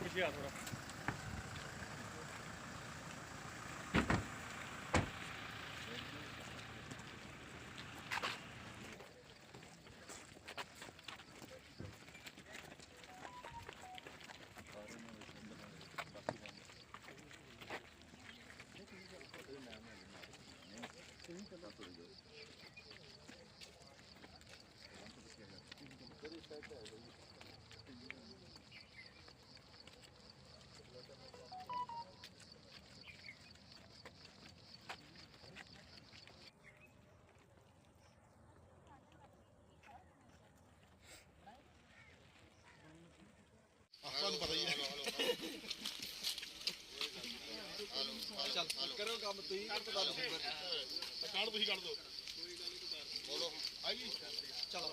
böyle bir şey at orada. Thank you. ਕਰੋ ਕੰਮ ਤੁਸੀਂ ਕਰ ਤੁਹਾਨੂੰ ਕੱਢ ਤੁਸੀਂ ਕੱਢ ਦੋ। ਬੋਲੋ। ਆ ਗਈ ਚਲੋ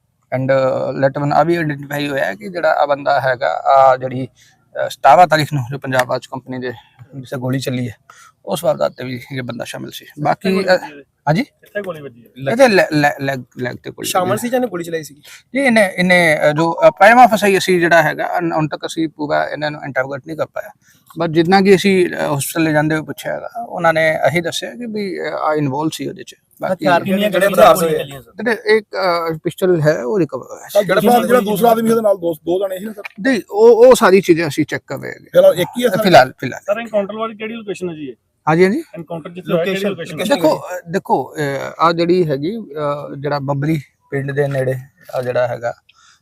ਐਂਡ ਲੈਟ ਵਨ ਆ ਵੀ ਆਇਡੈਂਟੀਫਾਈ ਹੋਇਆ ਹੈ ਕਿ ਜਿਹੜਾ ਆ ਬੰਦਾ ਹੈਗਾ ਆ ਜਿਹੜੀ ਅਹ, 17 ਤਾਰੀਖ ਨੂੰ ਜੋ ਪੰਜਾਬ ਆਜ ਕੰਪਨੀ ਦੇ ਜਿਸੇ ਗੋਲੀ ਚੱਲੀ ਹੈ ਉਸ ਵਾਰਦਾਤ ਤੇ ਵੀ ਇਹ ਬੰਦਾ ਸ਼ਾਮਿਲ ਸੀ। ਬਾਕੀ ਹਾਂਜੀ? ਕਿੱਥੇ ਗੋਲੀ ਵੱਜੀ ਹੈ ਇਹਦੇ ਲੈਗ ਲੈਗ ਤੇ ਗੋਲੀ ਸ਼ਾਮਲ ਸੀ ਜਾਂ ਗੋਲੀ ਚਲਾਈ ਸੀ ਜੀ ਇਹਨੇ ਇਹਨੇ ਜੋ ਪ੍ਰਾਈਮਾ ਫਸਾਈ ਅਸੀਂ ਜਿਹੜਾ ਹੈਗਾ ਹੁਣ ਤੱਕ ਅਸੀਂ ਪੂਰਾ ਇਹਨਾਂ ਨੂੰ ਇੰਟਰੋਗੇਟ ਨਹੀਂ ਕਰ ਪਾਇਆ। ਬਟ ਜਿੰਨਾ ਕਿ ਅਸੀਂ ਹਸਪੀਟਲ ਲੈ ਜਾਂਦੇ ਹੋਏ ਪੁੱਛਿਆ ਹੈਗਾ ਉਹਨਾਂ ਨੇ ਇਹੀ ਦੱਸਿਆ ਕਿ ਵੀ ਆ ਇਨਵੋਲਵ ਸੀ ਉਹਦੇ ਚ। ਬਾਕੀ ਕਿੰਨੀਆਂ ਜਿਹੜੇ ਹਥਿਆਰ ਸੀ? ਜਿਹੜੇ ਇੱਕ ਪਿਸਟਲ ਹੈ ਉਹ ਰਿਕਵਰ ਹੋਇਆ ਸੀ। ਗੜਫਾ ਜਿਹੜਾ ਦੂਸਰਾ ਆਦਮੀ ਉਹਦੇ ਨਾਲ ਦੋ ਦੋ ਜਣੇ ਸੀ ਨਾ ਸਰ? ਨਹੀਂ ਉਹ ਉਹ ਸਾਰੀ ਚੀਜ਼ਾਂ ਅਸੀਂ ਚੈੱਕ ਕਰ ਰਹੇ ਚਲੋ ਇੱਕ ਹੀ ਹੈ ਹਾਂ ਸਰ? ਫਿਲਹਾਲ ਫਿਲਹਾਲ। ਸਰ ਐਨਕਾਊਂਟਰ ਵਾਲੀ ਕਿਹੜੀ ਲੋਕੇਸ਼ਨ ਹੈ ਜੀ ਇਹ? ਹਾਂਜੀ ਹਾਂਜੀ। ਐਨਕਾਊਂਟਰ ਜਿੱਥੇ ਹੋਇਆ ਕਿਹੜੀ ਲੋਕੇਸ਼ਨ ਦੇਖੋ ਦੇਖੋ ਆ ਜਿਹੜੀ ਹੈਗੀ ਜਿਹੜਾ ਬੱਬਰੀ ਪਿੰਡ ਦੇ ਨੇੜੇ ਆ ਜਿਹੜਾ ਹੈਗਾ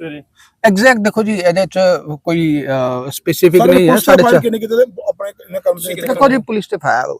ਸਵੇਰੇ ਐਗਜ਼ੈਕਟ ਦੇਖੋ ਜੀ ਇਹਦੇ ਚ ਕੋਈ ਸਪੈਸੀਫਿਕ ਸਰ ਨਹੀਂ ਹੈ ਪੁਲਿਸ ਸਾਡੇ ਚ ਕਿੰਨੇ ਕਿਤੇ ਆਪਣੇ ਕੰਮ ਸੇ ਦੇਖੋ ਜੀ ਪੁਲਿਸ ਤੇ ਫਾਇਰ